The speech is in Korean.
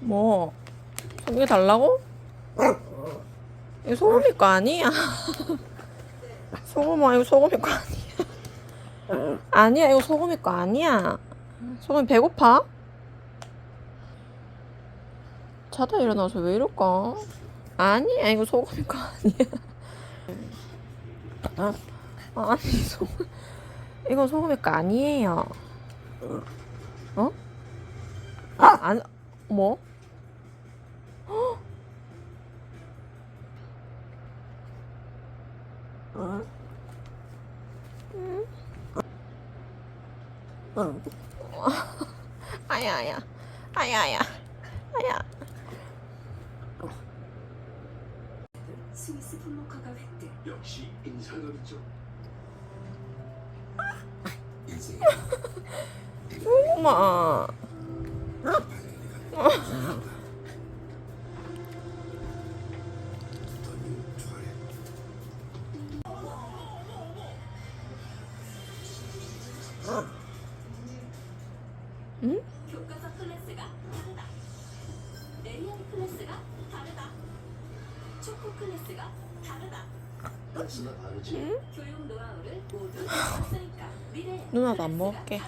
뭐? 소고기 달라고? 이거 소고기 거 아니야. 소고마 이거 소고기 거 아니야. 아니야 이거 소고기 거 아니야. 소고기 배고파? 자다 일어나서 왜 이럴까? 아니야 이거 소고기 거 아니야. 아, 아니 소 이거 소고기 거 아니에요. 어? 아, 안 뭐? 아야 아야. 아야 아야. 아야. 스위스 분모카가 획득. 역시 인상적이죠. 인생 엄마. 더 응? 응? 누나도 안 먹을게.